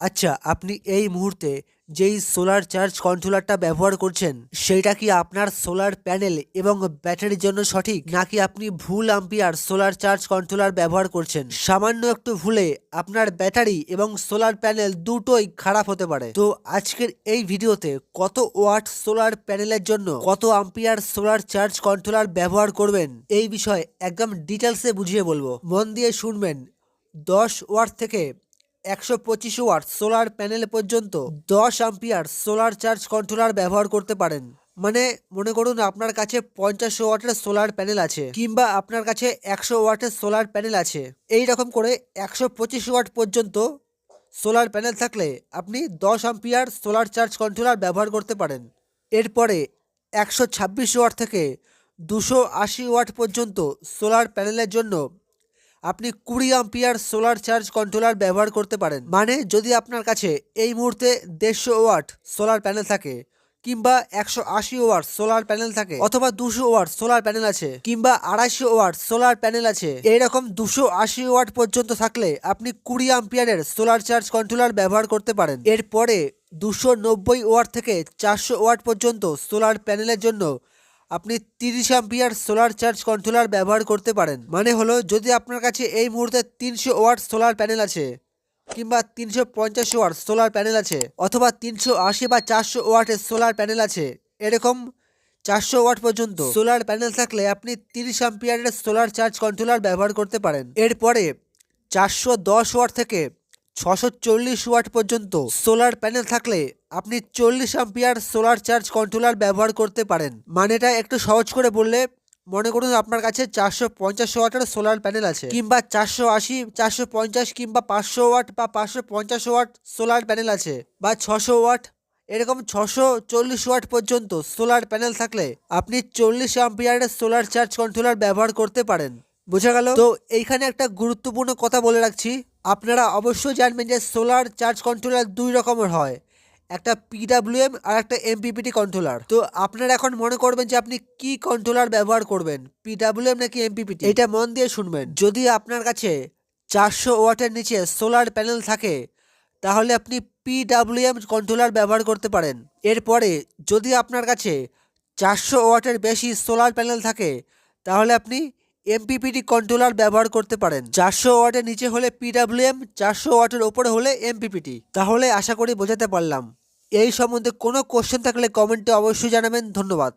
আচ্ছা আপনি এই মুহূর্তে যেই সোলার চার্জ কন্ট্রোলারটা ব্যবহার করছেন সেইটা কি আপনার সোলার প্যানেল এবং ব্যাটারির জন্য সঠিক? নাকি আপনি ভুল আম্পিয়ার সোলার চার্জ কন্ট্রোলার ব্যবহার করছেন? সামান্য একটু ভুলে আপনার ব্যাটারি এবং সোলার প্যানেল দুটোই খারাপ হতে পারে। তো আজকের এই ভিডিওতে কত ওয়াট সোলার প্যানেলের জন্য কত আম্পিয়ার সোলার চার্জ কন্ট্রোলার ব্যবহার করবেন, এই বিষয়ে একদম ডিটেলসে বুঝিয়ে বলব। মন দিয়ে শুনবেন, দশ ওয়াট থেকে একশো পঁচিশ ওয়াট সোলার প্যানেল পর্যন্ত দশ আম্পিয়ার সোলার চার্জ কন্ট্রোলার ব্যবহার করতে পারেন। মানে মনে করুন আপনার কাছে পঞ্চাশ ওয়াটের সোলার প্যানেল আছে কিংবা আপনার কাছে একশো ওয়াটের সোলার প্যানেল আছে। এই রকম করে একশো পঁচিশ ওয়াট পর্যন্ত সোলার প্যানেল থাকলে আপনি দশ আম্পিয়ার সোলার চার্জ কন্ট্রোলার ব্যবহার করতে পারেন। এরপরে একশো ছাব্বিশ ওয়াট থেকে দুশো আশি ওয়াট পর্যন্ত সোলার প্যানেলের জন্য আপনি কুড়ি আম্পিয়ার সোলার চার্জ কন্ট্রোলার ব্যবহার করতে পারেন। মানে যদি আপনার কাছে এই মুহূর্তে দেড়শো ওয়াট সোলার প্যানেল থাকে, কিংবা একশো আশি ওয়াট সোলার প্যানেল থাকে, অথবা দুশো ওয়াট সোলার প্যানেল আছে, কিংবা আড়াইশো ওয়াট সোলার প্যানেল আছে, এইরকম দুশো আশি ওয়াট পর্যন্ত থাকলে আপনি কুড়ি আম্পিয়ারের সোলার চার্জ কন্ট্রোলার ব্যবহার করতে পারেন। এরপরে দুশো নব্বই ওয়াট থেকে চারশো ওয়াট পর্যন্ত সোলার প্যানেলের জন্য আপনি তিরিশ অ্যাম্পিয়ার সোলার চার্জ কন্ট্রোলার ব্যবহার করতে পারেন। মানে হলো, যদি আপনার কাছে এই মুহূর্তে তিনশো ওয়াট সোলার প্যানেল আছে, কিংবা তিনশো পঞ্চাশ ওয়াট সোলার প্যানেল আছে, অথবা তিনশো আশি বা চারশো ওয়াটের সোলার প্যানেল আছে, এরকম চারশো ওয়াট পর্যন্ত সোলার প্যানেল থাকলে আপনি তিরিশ অ্যাম্পিয়ারের সোলার চার্জ কন্ট্রোলার ব্যবহার করতে পারেন। এরপরে চারশো দশ ওয়াট থেকে ছশো চল্লিশ ওয়াট পর্যন্ত সোলার প্যানেল থাকলে আপনি চল্লিশ আম্পিয়ার সোলার চার্জ কন্ট্রোলার ব্যবহার করতে পারেন। মানেটা একটু সহজ করে বললে, মনে করুন আপনার কাছে চারশো পঞ্চাশ ওয়াটের সোলার প্যানেল আছে, কিংবা চারশো আশি, চারশো পঞ্চাশ কিংবা পাঁচশো ওয়াট বা পাঁচশো পঞ্চাশ ওয়াট সোলার প্যানেল আছে, বা ছশো ওয়াট এরকম ছশো চল্লিশ ওয়াট পর্যন্ত সোলার প্যানেল থাকলে আপনি চল্লিশ আম্পিয়ারের সোলার চার্জ কন্ট্রোলার ব্যবহার করতে পারেন। বোঝা গেল? তো এইখানে একটা গুরুত্বপূর্ণ কথা বলে রাখছি, আপনারা অবশ্যই জানবেন যে সোলার চার্জ কন্ট্রোলার দুই রকমের হয়। একটা পিডাব্লিউএম আর একটা এমপিপিটি কন্ট্রোলার তো আপনারা এখন মনে করবেন যে আপনি কি কন্ট্রোলার ব্যবহার করবেন? পিডাব্লিউএম নাকি এমপিপিটি এটা মন দিয়ে শুনবেন। যদি আপনার কাছে চারশো ওয়াটের নিচে সোলার প্যানেল থাকে, তাহলে আপনি পিডাব্লিউএম কন্ট্রোলার ব্যবহার করতে পারেন। এরপরে যদি আপনার কাছে চারশো ওয়াটের বেশি সোলার প্যানেল থাকে, তাহলে আপনি এমপিপিটি কন্ট্রোলার ব্যবহার করতে পারেন। চারশো ওয়াটের নিচে হলে পিডাব্লিউএম চারশো ওয়াটের ওপরে হলে এমপিপিটি তাহলে আশা করি বোঝাতে পারলাম। এই সম্বন্ধে কোনো কোশ্চেন থাকলে কমেন্টে অবশ্যই জানাবেন। ধন্যবাদ।